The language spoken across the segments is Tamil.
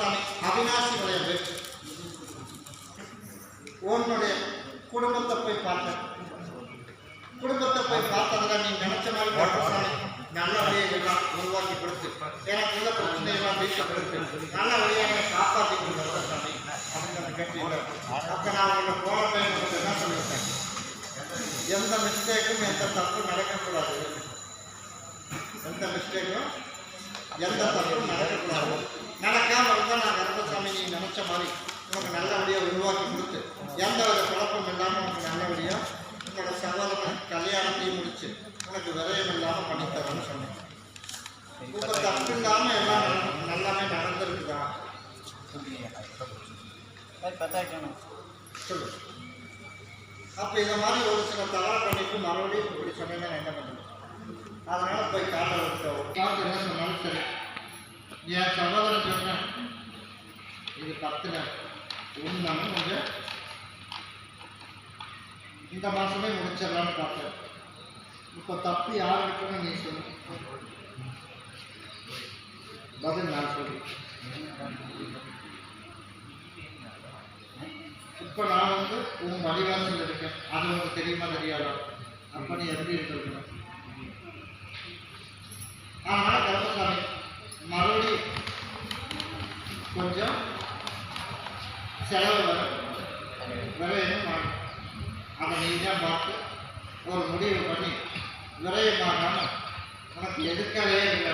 கருப்பசாமி அவினாசி விளையாடு உன்னுடைய குடும்பத்தை போய் பார்த்தேன் குடும்பத்தை போய் பார்த்ததுல நீ நினைச்ச மாதிரி கருப்பசாமி நல்ல வழியை எல்லாம் உருவாக்கி கொடுத்து எனக்கு உள்ள பிரச்சனை எல்லாம் வீட்டை கொடுத்து நல்ல வழியை என்னை காப்பாற்றி கொடுத்து கருப்பசாமி அப்படின்னு கேட்டீங்க அப்போ நான் உன்னை போன டைம் என்ன சொல்லியிருக்கேன்? எந்த மிஸ்டேக்கும் எந்த தப்பும் நடக்கக்கூடாது. எந்த மிஸ்டேக்கும் எந்த தப்பும் நடக்கக்கூடாது நடக்காம இருந்தால் நான் கருப்பசாமி நீ நினைச்ச மாதிரி உனக்கு நல்லபடியாக உருவாக்கி கொடுத்து எந்த வித குழப்பம் இல்லாமல் உனக்கு நல்லபடியாக உன்னோட சகோதரனை கல்யாணத்தையும் முடிச்சு உனக்கு விரயம் இல்லாமல் பண்ணித்தரேன்னு சொன்னேன் இப்போ தப்பு இல்லாமல் எல்லாம் நட- நல்லாமே நடந்திருக்குதா சொல்லு அப்போ இந்த மாதிரி ஒரு சில தவறு பண்ணிட்டு மறுபடியும் இப்படி சொன்னீங்கன்னா நான் என்ன பண்ணுவேன் அதனால போய் காலை விட்டு காலத்து என்ன சொன்னாலும் சரி என் சகோதரன் சொன்னேன் இது பத்துல உண்மைன்னு கொஞ்சம் இந்த மாசமே முடிச்சிடலான்னு பார்த்தேன் இப்போ தப்பு யார் இருக்குன்னு நீ சொல்லு பதில் நான் சொல்லு இப்போ நான் வந்து உன் வழிவாசல் இருக்கேன் அது உனக்கு தெரியுமா தெரியாதா அப்போ நீ எப்படி இருந்திருக்கணும் அதனால கருப்பசாமி மறுபடியும் கொஞ்சம் செலவு வரும் விரயமும் ஆகும் அதை பார்த்து ஒரு முடிவு பண்ணி விரயமாகாமல் உனக்கு எதுக்காகவே இல்லை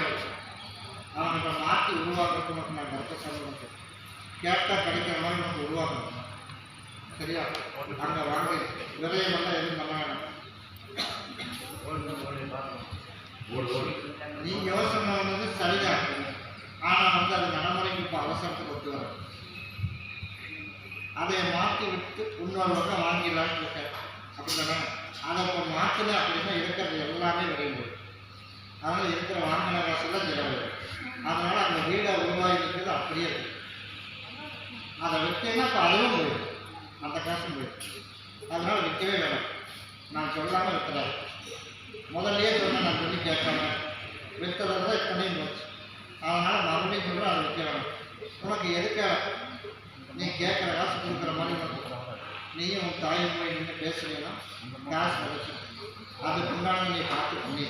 அவனை. மாற்றி உருவாக்குறதுக்கு உனக்கு நான் கருப்பசாமி சொல்லணும் கேட்டால் கிடைக்கிற மாதிரி நமக்கு உருவாக்கணும். சரியா? அங்கே வாங்க. விரயமெல்லாம் எதுவும் பண்ண வேணாம். நீ யோசனை பண்ணது சரிதான். ஆனால் வந்து அது நடைமுறைக்கு இப்போ அவசரத்தை கொடுத்து வரணும் அதை மாற்றி விட்டு இன்னொருவங்க பக்கம் வாங்கிடலான்னு இருக்கேன் அப்படின்னா அதை இப்போ மாற்றல அப்படின்னா இருக்கிறது எல்லாமே விரைவு அதனால் இருக்கிற வாங்கின காசுலாம் செலவு. அதனால் அந்த வீடை உருவாகி இருக்கிறது அப்படியே இருக்கு. அதை விற்றேன்னா இப்போ அதுவும் போயிடும். அந்த காசும் போயிடும். அதனால் விற்கவே வேணும். நான் சொல்லாமல் விற்கிறாரு முதல்லயே சொன்ன நான் சொல்லி கேட்காம விற்கிறது தான் இத்தனையும் போச்சு அதனால் மறுபடியும் சொல்ல அதை விற்க வேணும். உனக்கு எதுக்காக? நீ கேட்குற காசு கொடுக்குற மாதிரி உனக்கு நீயும் உன் தாய் போய் நின்று பேசுறீங்கன்னா காசு வச்சு அதுக்கு உண்டான நீ பார்த்து பண்ணி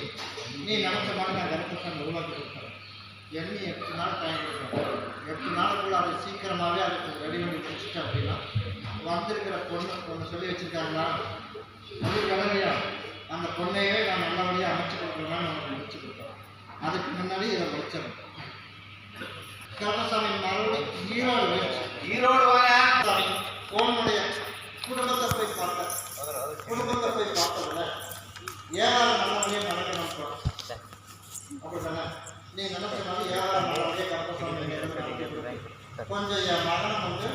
நீ நினச்ச மாதிரி நான் கருப்பசாமி உருவாக்கி கொடுக்குறேன். எண்ணி எட்டு நாள் டைம் கொடுக்குறேன். எட்டு நாளுக்குள்ள அதை சீக்கிரமாகவே அதுக்கு ரெடி பண்ணி வச்சுட்டு அப்படின்னா வந்திருக்கிற பொண்ணு பொண்ணு சொல்லி வச்சுருக்காங்களா? சொல்லி கிளம்பியா அந்த பொண்ணையே நான் நல்லபடியாக அமைச்சு கொடுக்குற அவங்க முடிச்சு கொடுத்தோம் அதுக்கு முன்னாடி இதை முடிச்சிடணும். கருணசாமி மறுபடியும் ஈரோடு வச்சு ஈரோடு வாங்க. சாமி உன்னுடைய குடும்பத்தை போய் பார்த்தேன் குடும்பத்தை போய் பார்த்ததுல ஏழாவது நல்லபடியாக நடக்கணும் அப்படிதானே நீ நினைச்ச மாதிரி வந்து நடத்தி கொடுத்து கொஞ்சம் என் மகனை வந்து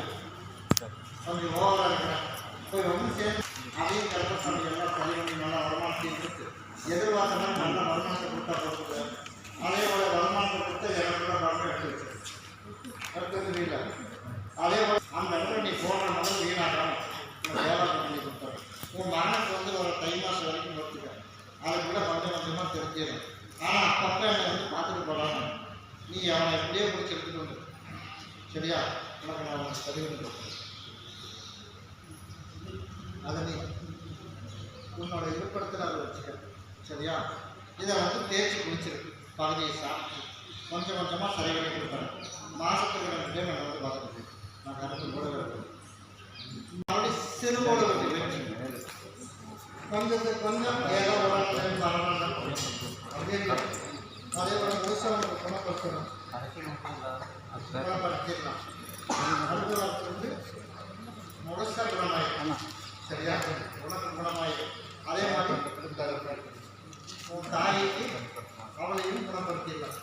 கொஞ்சம் ஓவராக இருக்கிறேன் போய் ஒன்று சேர்ந்து அதையும் கருப்பசாமி எல்லாம் சரி பண்ணி நல்லா வருமானத்தையும் கொடுத்து எதிர்பார்த்த மாதிரி நல்ல வருமானத்தை கொடுத்தா போகுது அதே போல வருமானத்தை கொடுத்து எனக்கு கூட வரணும் எடுத்து வச்சு எடுத்து தெரியல அதே போல அந்த இடத்துல நீ போன முதல் வீணாகாம வியாபாரம் வேலை பண்ணி கொடுத்தாரு. உன் மகனுக்கு வந்து ஒரு தை மாதம் வரைக்கும் கொடுத்துக்க அதுக்குள்ள கொஞ்சம் கொஞ்சமாக தெரிஞ்சிடும் ஆனால் அப்பப்போ என்னை வந்து பார்த்துட்டு போகலாம் நீ அவனை எப்படியே பிடிச்சி எடுத்துட்டு வந்து. சரியா? உனக்கு நான் அவனை சரி பண்ணி அதை நீ உன்னோட இருப்பிடத்தில் அதை வச்சுக்க. சரியா? இதை வந்து தேய்ச்சி குளிச்சிருக்கு பகுதியை சாப்பிட்டு கொஞ்சம் கொஞ்சமாக சரி பண்ணி கொடுக்குறேன் மாதத்துக்கு ரெண்டு டைம் என்னை வந்து பார்த்துட்டு நான் கருத்து கொஞ்சம் ஏதோ ஒரு டைம் பரவாயில்ல அதே முழுசாக உனக்கு குணப்படுத்தணும் குணப்படுத்திடலாம் அடுத்த வந்து முழுசாக குணமாயிடும் சரியா உனக்கு குணமாயிடும் அதே மாதிரி உன் தாய்க்கு அவளையும் குணப்படுத்திடலாம்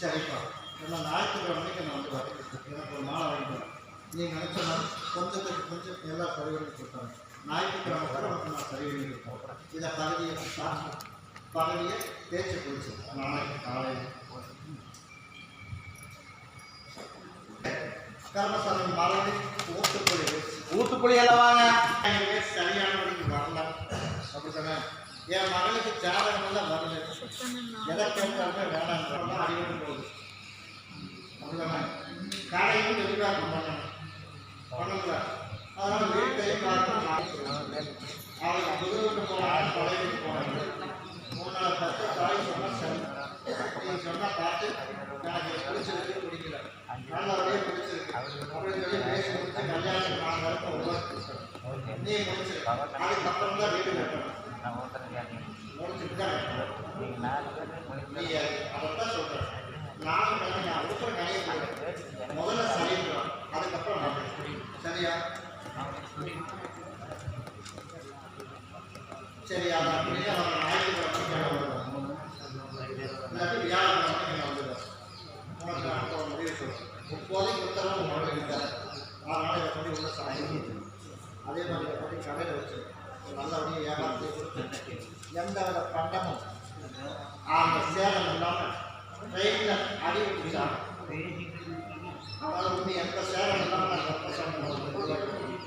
சரிப்பா. ஏன்னா ஞாயிற்றுக்கிழமைக்கு நான் வந்து வரேன். எனக்கு ஒரு மாலை வாங்கிக்கிறேன் நீங்கள் நினச்ச கொஞ்சத்துக்கு கொஞ்சம் எல்லா சர்வீகளும் கொடுத்தாங்க. ஞாயிற்றுக்கிழமை கூட நமக்கு நான் சர்வீகள் இருக்கேன் இதை பகுதியை பகுதியை தேய்ச்சி குளிச்சு நாளைக்கு காலையில். கர்மசாமி மலரை ஊத்துப்புளி ஊத்துப்புளி எல்லாம் வாங்க. சரியான வரல. அப்படி தானே என் மகளுக்கு ஜாதகம் எல்லாம் வரல எதை கேட்டாலுமே வேணாம் அடிபட்டு போகுது. அப்படிதானே கடையும் எதிர்பார்க்க பண்ணணும் பண்ணல அதனால வீட்டையும் பார்த்து அவளுக்கு புதுவிட்டு போனாங்க பழையிட்டு போனாங்க மூணாவது பத்து தாய் சொன்னால் சரி. நீ சொன்னால் பார்த்து எனக்கு பிடிச்சிருக்கு பிடிக்கல. நல்லபடியே பிடிச்சிருக்கு. அப்படின்னு சொல்லி பேசி முடிச்சு கல்யாணத்துக்கு நாலு வருஷம் உருவாக்கி நீ முடிச்சிருக்கு அதுக்கப்புறம் தான் வீடு கட்டணும். முடிச்சுட்டு நான் உடுப்புற கடையை போயிடுறேன் முதல்ல சரியா சரி அது அப்படியே அவங்க ஞாயிற்றுக்கிழமை வருவாங்க இல்லாட்டி வியாழக்கிழமை நீங்கள் வந்துடுவாங்க உனக்கு நான் அப்புறம் முடிவு சொல்கிறேன் இப்போதைக்கு உத்தரவு உங்களுக்கு இருக்காது அதனால் இதை பண்ணி உள்ள சாயம் அதே மாதிரி இதை பண்ணி கடையில் வச்சு நல்லபடியாக வியாபாரத்தை கொடுத்து எந்த வித பண்டமும் அந்த சேதம் இல்லாமல் ட்ரெயினில் அடி விட்டுச்சாங்க அதாவது வந்து எந்த சேதம் இல்லாமல் நான் கப்ப சொன்னேன்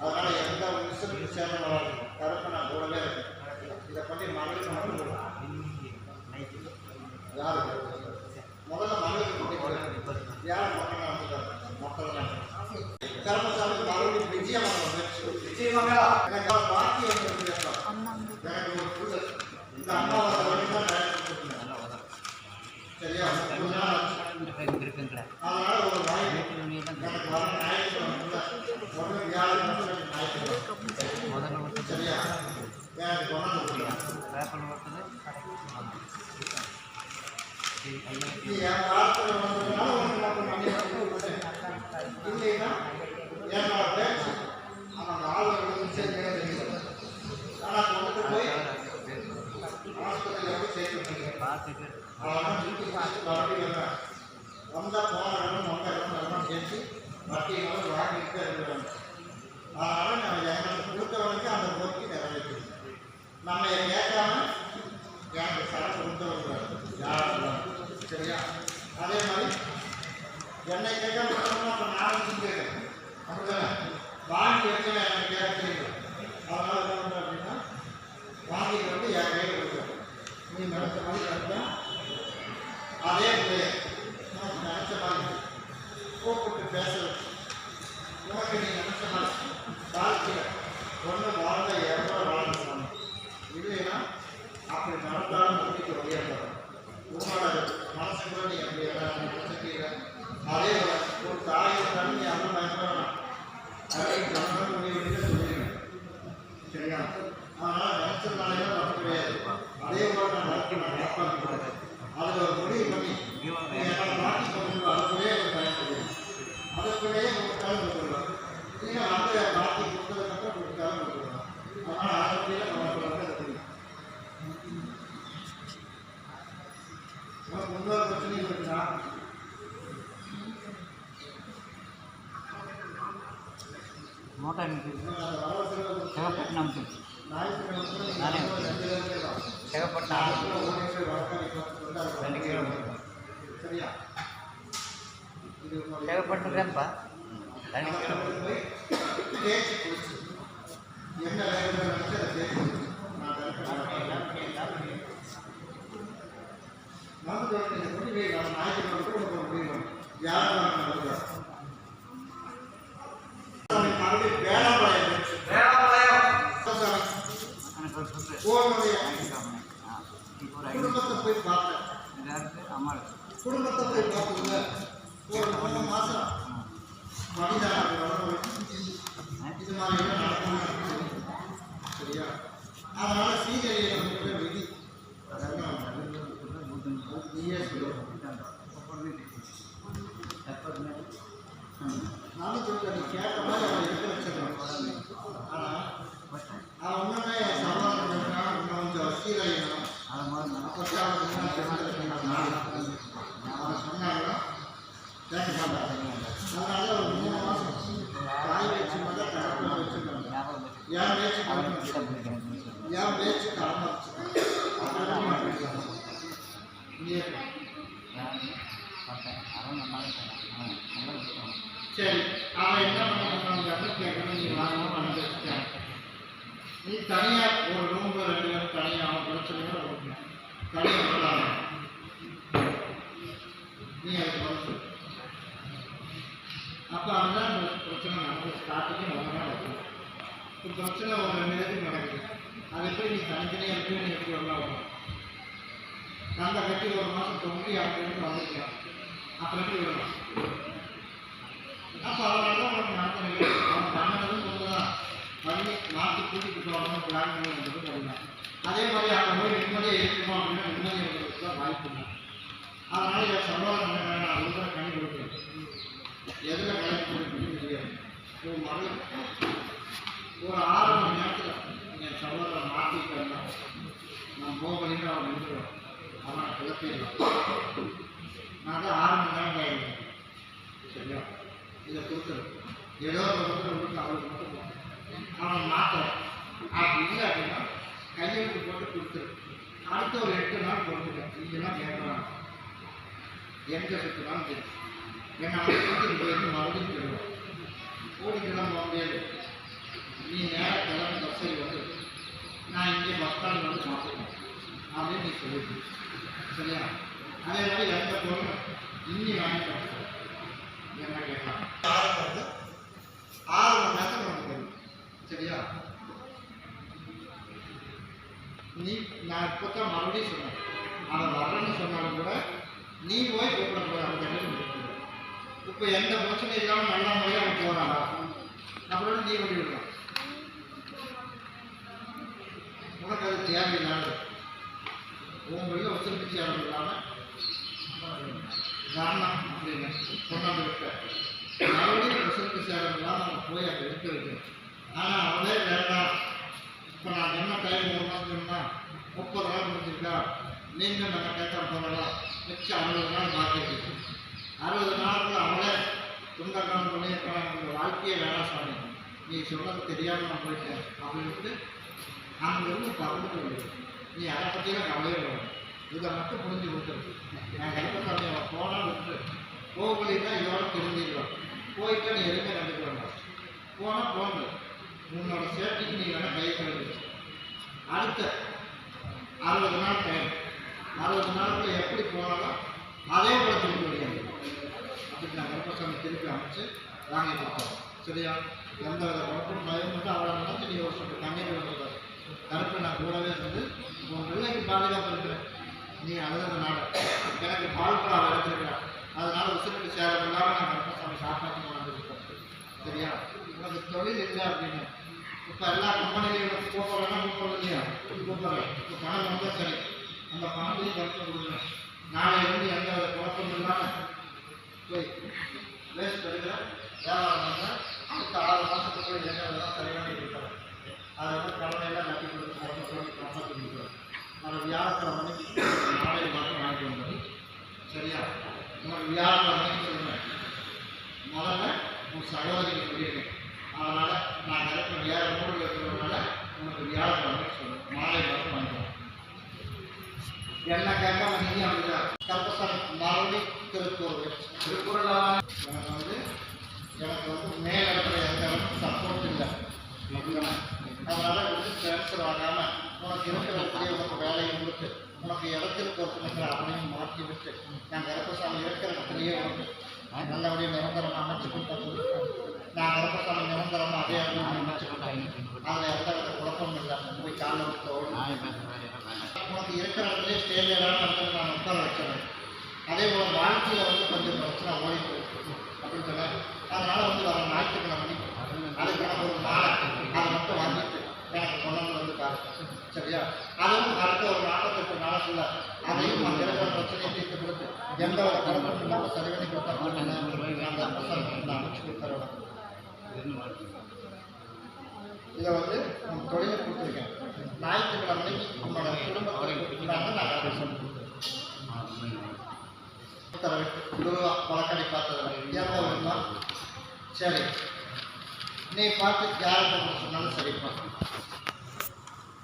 அதனால் எந்த விசிலுக்கு சேதம் வராது கருப்பு நான் கூடவே இருக்கேன் இதை பண்ணி மகளுக்கு மட்டும் யாரு முதல்ல மகளுக்கு கூட்டிட்டு யார் மக்கள் வந்துட்டாங்க மக்கள் தான் கருமசாமி மறுபடியும் விஜயமங்கலம் வந்துச்சு விஜயமங்கலம் எனக்கு ஒரு பாக்கி ஒன்று இருக்கு எனக்கு ஒரு புது இந்த அம்மாவை வரைக்கும் தான் டைரக்ட் கொடுத்துருந்தேன் சரியா மூணு நாள் ஆச்சு. அதனால ஒரு வாய்ப்பு எனக்கு வர ஞாயிற்றுக்கிழமை ஒன்று வியாழக்கிழமை ஞாயிற்றுக்கிழமை சரியா எனக்கு கொண்டாந்து கொடுங்க நீ என் வார்த்தை வந்ததுனால உனக்கு மட்டும் இல்லைன்னா என்னோட பேச்சு அவன் ஆனால் கொண்டு போய் ஆஸ்பத்திரியில் போய் சேர்த்து அவன் வீட்டுக்கு மறுபடியும் வந்தால் போன இடம் வந்த இடம் எல்லாம் சேர்த்து வாங்கிட்டு இருக்கிறாங்க அதனால் நம்ம எங்களுக்கு கொடுத்தவனுக்கு அந்த பொறுப்பு நிறைவேற்று நம்ம கேட்காம எனக்கு சரக்கு கொடுத்தவங்க யாரும் சரியா அதே மாதிரி என்னை கேட்காம கொடுத்தோம்னா அப்போ நானும் செஞ்சுருக்கேன் அப்படிதானே வாங்கி வச்சுன்னா எனக்கு கேட்க தெரியும் அதனால் என்ன பண்ணுறேன் அப்படின்னா வாங்கிட்டு வந்து என் கையில் கொடுக்குறேன் நீ நினச்ச மாதிரி கரெக்டாக அதே பிள்ளைய உனக்கு நினச்ச மாதிரி கூப்பிட்டு பேசுறது உனக்கு நீ நினச்ச மாதிரி வாழ்க்கையில் ஒன்று வாழ்ந்த எவ்வளோ வாழ்ந்த சாமி இல்லைன்னா அப்படி நடந்தாலும் முடிக்க முடியாது உன்னோட கூட நீ அப்படி எல்லாம் நினச்சிக்கல அதே ஒரு தாயை தண்ணி அந்த பயன்படணும் அப்படின்னு சொன்ன முடிவு எடுக்க சொல்லிடுவேன் சரியா ஆனால் நினச்சதுனாலே தப்பு கிடையாது அதே போல நான் நடக்க நான் நடப்பாங்க அதில் ஒரு முடிவு பண்ணி நீ என்னோட மாற்றி கொண்டு அதுக்குள்ளேயே ஒரு பயன்படுது அதுக்குள்ளேயே கொடுத்தாலும் கொடுத்துருவேன் நீங்கள் வந்து மாற்றி கொடுத்ததுக்கப்புறம் கொடுத்தாலும் கொடுத்துருவேன் அதனால் அதுக்குள்ளேயே நம்ம வந்து அதை தெரியும் உனக்கு இன்னொரு பிரச்சனையும் இருக்குதா மோட்டார் இன்னும் அந்த வரவு செலவு செகப்பட்டினம் ஞாயிற்றுக்கிழமை நானே. ரெண்டு பேருக்கு தான் செகப்பட்டினம் நாலு கிலோ ஓடி போய் வழக்காடி போட்டு வந்து அது ரெண்டு கிலோமீட்டர் சரியா செகப்பட்டினப்பா ரெண்டு கிலோமீட்டர் கொண்டு போய் தேய்ச்சி போய் பார்த்தேன் அம்மாள் குடும்பத்தை போய் பார்த்ததுல ஒரு மூணு மாசம். மனிதன் அப்படி வளர்ந்து இது மாதிரி எல்லாம் நடக்கணும். சரியா? அதனால சீதையை வந்து விதி அதெல்லாம் நீயே சொல்லு நானும் சொல்ல நீ கேட்ட மாதிரி அதனால ஒரு மூணு மாதம் தாய் வச்சு மாதிரி கடற்கரை வச்சுருக்காங்க ஏன் பேச்சு ஏன் பேச்சு கடமரிச்சு சரி. நீ தனித்தனியாக இருக்கு எப்படி வரலாம் வரும் அந்த கட்டி ஒரு மாதம் தொங்கி அப்படின்னு வந்துருக்கலாம் அப்புறம் எப்படி வரலாம் அப்போ அதனால தான் நடத்தணும் அவன் பண்ணதும் சொல்லுதான் பண்ணி மாற்றி பிளான் பண்ணலாம் அதே மாதிரி அங்கே போய் நிம்மதியாக இருக்குமா அப்படின்னா நிம்மதி இருக்கிறதுக்கு தான் வாய்ப்பு இல்லை. அதனால என் சம்பளம் என்ன வேணாம் அது கூட கணி கொடுக்குறேன் எதில் கணக்கு கொடுக்குறது தெரியாது. ஒரு மகள் ஒரு ஆறு மணி நேரத்தில் என் சம்பளத்தை மாற்றிட்டேன்னா நான் போகலின்னு அவன் நின்றுடுவேன் அவனை கிளப்பிடலாம் நான் தான் ஆறு மணி நேரம் ஆகிடுவேன் சரியா? இதை கொடுத்துரு. ஏதோ ஒரு இடத்துல விட்டு அவளுக்கு மட்டும் போகணும். அவன் மாற்றலாம் அப்படி இல்லை அப்படின்னா கையெழுத்து போட்டு கொடுத்துரு. அடுத்த ஒரு எட்டு நாள் கொடுத்துட்டேன் இதெல்லாம் கேட்கலாம் எங்கே சுற்றினாலும் தெரியும் என்னை அவன் கொடுத்துட்டு போயிருந்து மறுபடியும் தெரியும் ஓடிக்கெல்லாம் போக முடியாது. நீ நேரம் கிளம்பி பஸ் ஏறி வந்து நான் இங்கே பஸ் ஸ்டாண்ட் வந்து சாப்பிடுவேன் அப்படின்னு நீ சொல்லிடு. சரியா? அதே மாதிரி எந்த பொருளும் இன்னி வாங்கிட்டு. என்ன கேட்கலாம் ஆறு மணி ஆறு மணி நேரத்தில் நமக்கு தெரியும் சரியா? நீ நான் இப்போ தான் மறுபடியும் சொன்னேன். அவன் வரேன்னு சொன்னாலும் கூட நீ போய் கூப்பிடக்கூடாது தண்ணி இப்போ எந்த பிரச்சனையும் இல்லாமல் நல்ல முறையாக அவன் போகிறானா அப்புறம் நீ வண்டி விடலாம் உனக்கு அது தேவையில்லாது உன் வெளியில் வச்சிருந்துச்சு யாரும் இல்லாமல் காரணம் அப்படின்னு கொண்டாந்து விட்ட மறுபடியும் வசதி சேரம் இல்லாமல் அவன் போய் அங்கே இருக்க வைக்கணும். ஆனால் அவளே வேண்டாம். இப்போ நான் என்ன டைம் ஒரு மாதம் சொன்னா முப்பது நாள் முடிஞ்சிருக்கா? நீங்கள் நம்ம கேட்க போகலாம் மிச்சம் அறுபது நாள் பாக்கி இருக்கு. அறுபது நாளுக்குள்ள அவளே துண்டக்காரம் பண்ணி இந்த வாழ்க்கையே வேணாம் சாமி. நீ சொன்னது தெரியாமல் நான் போயிட்டேன். அப்படின்ட்டு அங்கிருந்து பறந்துட்டு வருது நீ அதை பற்றியெல்லாம் கவலையே வேணும் இதை மட்டும் புரிஞ்சு கொடுத்துருக்கு நான் கருப்பசாமி அவன் போனால் விட்டு போகலாம் இதோட தெரிஞ்சிடுவான் போயிட்டு நீ எதுவுமே கண்டுக்க வேண்டாம். போனால் போங்க. உன்னோட சேஃப்டிக்கு நீ வேணால் கை கழுவி. அடுத்த அறுபது நாள் டைம் அறுபது நாளுக்குள்ள எப்படி போனாலும் அதே போல திருப்பி முடியாது அப்படி நான் கருப்பசாமி திருப்பி அமைச்சு வாங்கி கொடுத்தோம். சரியா? எந்த வித குழப்பம் பயம் மட்டும் அவ்வளோ நினைச்சு நீ ஒரு சொட்டு கண்ணீர் விடுறது கருப்பு நான் கூடவே இருந்து உன் பிள்ளைக்கு பாதுகாப்பு இருக்கிறேன் நீ அழுததுனால எனக்கு பால் பழம் எடுத்துருக்கிறேன் அதனால உசுருக்கு சேரம் இல்லாமல் நான் கருப்பசாமி காப்பாற்றி வந்திருக்கேன் சரியா? உனக்கு தொழில் இல்லை அப்படின்னு. இப்போ எல்லா கம்பெனிலையும் கூப்பிட்றேன்னா கூப்பிட்றது இல்லையா? கூப்பிட்றேன். இப்போ பணம் வந்தால் சரி. அந்த பணத்தையும் கருத்து கொடுக்குறேன். நாளை இருந்து எந்த வித குழப்பம் இல்லாமல் போய் வேஸ்ட் எடுக்கிற வியாபாரம் பண்ணுறேன் அடுத்த ஆறு மாதத்துக்குள்ள என்ன இதெல்லாம் சரி பண்ணி கொடுக்குறேன் அதை வந்து கடனையெல்லாம் கட்டி கொடுத்து கட்டி கொடுத்து காப்பாற்றி கொடுக்குறேன் நம்ம வியாழக்கிழமை நாளை மட்டும் வாங்கிட்டு வந்தோம் சரியா? உனக்கு வியாழக்கிழமை சொல்லுவேன் முதல்ல உன் சகோதரிக்கு சொல்லியிருக்கேன் அதனால் நான் கரெக்டாக வேறு ஊரில் இருக்கிறதுனால உனக்கு வியாழக்கிழமை சொல்லுவேன் மாலை மட்டும் வாங்கிக்கலாம் என்ன கேட்காம நீங்கள் அப்படிதான் கருப்பசாமி மறுபடி திருப்பூர் திருக்குறளான எனக்கு வந்து எனக்கு வந்து மேல் இடத்துல எந்த இடத்துல சப்போர்ட் இல்லை அப்படின்னா அதனால ட்ரான்ஸ்ஃபர் ஆகாமல் உனக்கு இருக்கிற இடத்துலயே உனக்கு வேலையை கொடுத்து உனக்கு இடத்திற்கு ஒருத்தனுக்கு அவனையும் மாற்றி விட்டு நான் கருப்பசாமி இருக்கிற இடத்துலயே உனக்கு நல்லபடியாக நிரந்தரமாக அமைச்சு கொடுத்தா நான் கருப்பசாமி நிரந்தரமாக அதே இடத்துல அமைச்சு கொடுத்தேன் அதில் எந்த வித குழப்பமும் இல்லை போய் காலைல விட்டு ஓடும் நான் பேசுகிறேன் என்ன உனக்கு இருக்கிற இடத்துல ஸ்டேஜெல்லாம் வந்து நான் உட்கார வச்சிடறேன் அதே போல் வாழ்க்கையில் வந்து கொஞ்சம் பிரச்சனை ஓடிட்டு இருக்கு. அப்படின்னு சொன்னேன் அதனால் வந்து வர ஞாயிற்றுக்கிழமை அதுக்கு ஒரு மாலை அதை மட்டும் வாங்கிட்டு பாரு அதுவும் அடுத்த ஒரு நாற்பத்தெட்டு நாளுக்குள்ள அதையும் அந்த இருக்கிற பிரச்சனையை தீர்த்து கொடுத்து எந்த ஒரு குழப்பமும் இல்லாமல் சரி பண்ணி கொடுத்தா போட்டேன் அந்த பிரசனை நான் அமைச்சு கொடுத்துறேன் இதை வந்து உன் தொழிலை கொடுத்துருக்கேன். ஞாயிற்றுக்கிழமை உன்னோட குடும்பத்தை கொடுத்துருக்காங்க. நான் அதை சொல்லி உத்தரவு குருவா வழக்கடை பார்த்ததில்லை எந்த விதமா சரி. நீ பார்த்து யார்கிட்ட சொன்னாலும் சரிப்பா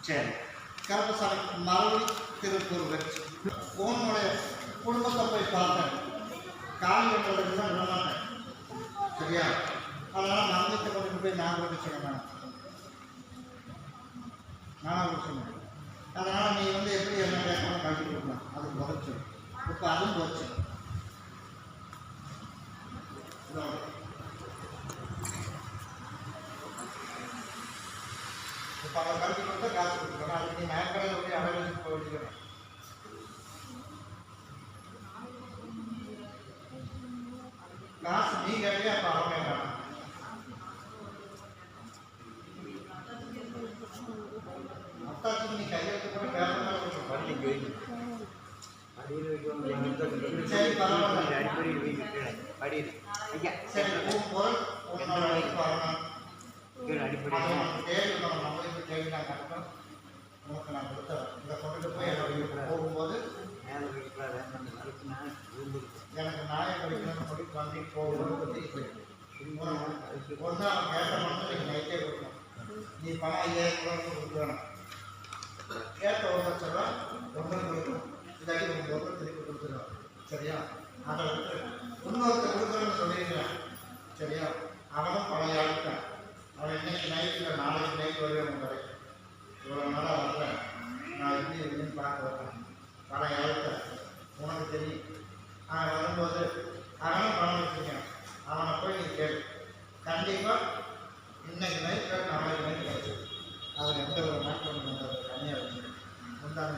சரி. கருப்பசாமி மறுபடி திருப்பூர் வச்சு. உன்னுடைய குடும்பத்தை போய் பார்த்தேன். காலி தான் விட மாட்டேன். சரியா? அதனால் மந்திரத்தை கொண்டு போய் நான் கொண்டு சொன்னேன் நானாக கொண்டு சொன்னேன் அதனால் நீ வந்து எப்படி என்ன கேட்கணும் கழிச்சு கொடுக்கலாம். அது பதில் இப்போ அதுவும் போச்சு இதோ. இப்போ அவன் கழிச்சு கொடுத்தா காசு கொடுத்துருக்கணும் அதுக்கு நீ நயக்கடையில் போய் அவைலபிள் போய் வேண்டிக்கணும் காசு நீ கேட்டியா அப்போ அவன் கேட்கறான் அத்தாச்சுக்கு நீ கையெழுத்து கூட பேசணும் பள்ளிக்கு வைங்க அடியில் வைக்கணும் சரி, பரவாயில்ல. அடிப்படையில் வைங்க கீழே அடியில் ஐயா சரி உன் பொருள் உன்னோட வயசுக்கு வரணும் கீழே அதை அடிப்படையில் உனக்கு தேடி நம்ம மொபைலுக்கு தேடி நான் கட்டணும் உனக்கு நான் கொடுத்தேன் இதை கொண்டுட்டு போய் என்னோட வீட்டுக்கு போகும்போது மேலே வைக்கக்கூடாது அந்த மரத்து நான் விழுந்துருக்கு எனக்கு நாயை படிக்கணும்னு சொல்லி வண்டி போகும்போது பற்றி போயிட்டு ஒன்று அவன் கேட்ட மட்டும் நீங்கள் நைட்டே கொடுக்கணும் நீ பணம் ஐயாயிரம் ரூபாய் கொடுக்கணும் கேட்ட ஒரு லட்ச ரூபா ஒன்று கொடுக்கணும் இல்லாட்டி உங்கள் ஒன்று திருப்பி கொடுத்துருவேன் சரியா அதை விட்டு இன்னொருத்தர் கொடுக்குறேன்னு சொல்லியிருக்கிறேன் சரியா அவனும் பழைய ஆளுக்கான் அவன் இன்னைக்கு நைட் இல்லை நாளைக்கு நைட் வருவேன் உங்கள் கடைக்கு இவ்வளோ நாளாக வரேன் நான் எப்படி இருக்குன்னு பார்க்க வரேன் பழைய ஆளுக்கான் உனக்கு தெரியும் அவன் வரும்போது அவனும் பணம் வச்சுருக்கான் அவனை போய் நீ கேளு. கண்டிப்பாக இன்னைக்கு நைட் நாளைக்கு நைட்டு கிடைச்சு அதில் எந்த ஒரு மாற்றம் இல்லை. கம்மியாக இருக்கு. முந்தாங்க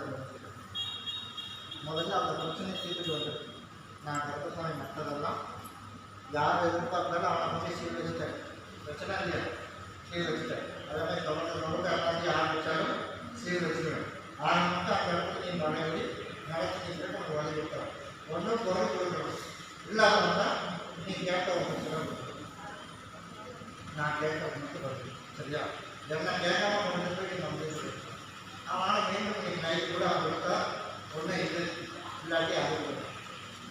முதல்ல அந்த பிரச்சனை தீர்த்து வந்து நான் கருப்பசாமி மற்றதெல்லாம் யார் எதிர்பார்த்தாலும் அவனை கொண்டு சீல் வச்சுட்டேன். பிரச்சனை இல்லையா? சீல் வச்சுட்டேன். அதே மாதிரி தொடர்ந்து தொடர்ந்து அண்ணாச்சி ஆரம்பித்தாலும் சீல் வச்சுருவேன். ஆரம்பித்து அந்த இடத்துக்கு நீ மனைவி நடத்தி நீங்க வழி கொடுத்தேன் ஒன்றும் குறை கொடுக்கணும். இல்லாதவங்க வந்தால் நீ கேட்ட ஒரு சிறப்பு நான் கேட்கறது மட்டும் வருது சரியா? என்ன கேட்காம கொண்டு போய் நம்ம பேசுகிறேன் ஆனால் மீண்டும் இன்னைக்கு நைட்டு கூட அது கொடுத்தா ஒன்றும் இல்லை இல்லாட்டி அது கொடுக்கும்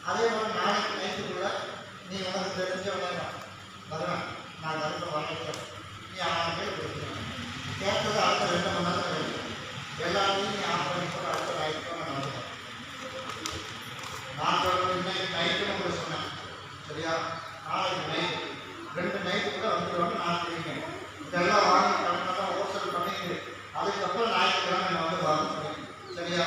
அதே போல் நாளைக்கு நைட்டுக்குள்ள நீ உனக்கு தெரிஞ்சவங்க வரணும் நான் கருத்தை வாங்கிக்கிறேன் நீ அவன் போய் கொடுத்துருவேன். கேட்டது அடுத்த ரெண்டு மணி நேரம் கிடைக்கும் எல்லாத்தையும் நீ ஆஃப் பண்ணி போட்டு அடுத்த நைட்டுக்கு நான் வருவேன். நான் சொல்றது இன்னைக்கு நைட்டு உங்களுக்கு சொன்னேன். சரியா? நாளைக்கு நைட்டு ரெண்டு நைட்டு கூட வந்துடுவாங்க நான் சொல்லியிருக்கேன். இதெல்லாம் வாங்கி கிழமை தான் ஓசல் பண்ணிட்டு அதுக்கப்புறம் ஞாயிற்றுக்கிழமை நான் வந்து வாங்க சொல்லியிருக்கேன். சரியா?